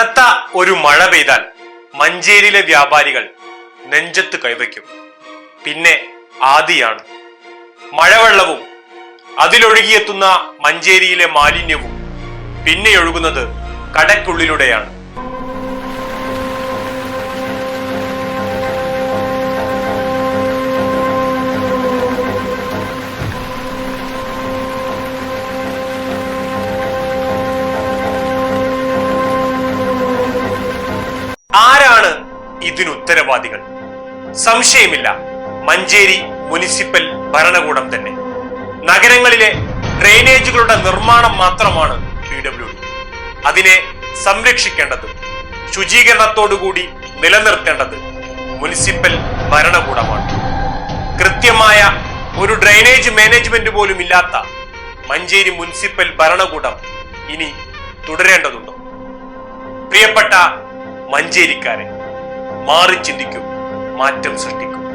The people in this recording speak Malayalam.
കനത്ത ഒരു മഴ പെയ്താൽ മഞ്ചേരിയിലെ വ്യാപാരികൾ നെഞ്ചത്ത് കൈവയ്ക്കും. പിന്നെ ആദിയാണ്. മഴവെള്ളവും അതിലൊഴുകിയെത്തുന്ന മഞ്ചേരിയിലെ മാലിന്യവും പിന്നെ ഒഴുകുന്നത് കടയ്ക്കുള്ളിലൂടെയാണ്. ആരാണ് ഇതിന് ഉത്തരവാദികൾ സംശയമില്ല. മഞ്ചേരി മുനിസിപ്പൽ ഭരണകൂടം തന്നെ. നഗരങ്ങളിലെ ഡ്രെയിനേജുകളുടെ നിർമ്മാണം മാത്രമാണ് പി ഡബ്ല്യു ഡി. അതിനെ സംരക്ഷിക്കേണ്ടത് ശുചീകരണത്തോടുകൂടി നിലനിർത്തേണ്ടത് മുനിസിപ്പൽ ഭരണകൂടമാണ്. കൃത്യമായ ഒരു ഡ്രെയിനേജ് മാനേജ്മെന്റ് പോലും ഇല്ലാത്ത മഞ്ചേരി മുനിസിപ്പൽ ഭരണകൂടം ഇനി തുടരേണ്ടതുണ്ടോ? പ്രിയപ്പെട്ട മഞ്ചേരിക്കാരെ മാറി ചിന്തിക്കും മാറ്റം സൃഷ്ടിക്കും.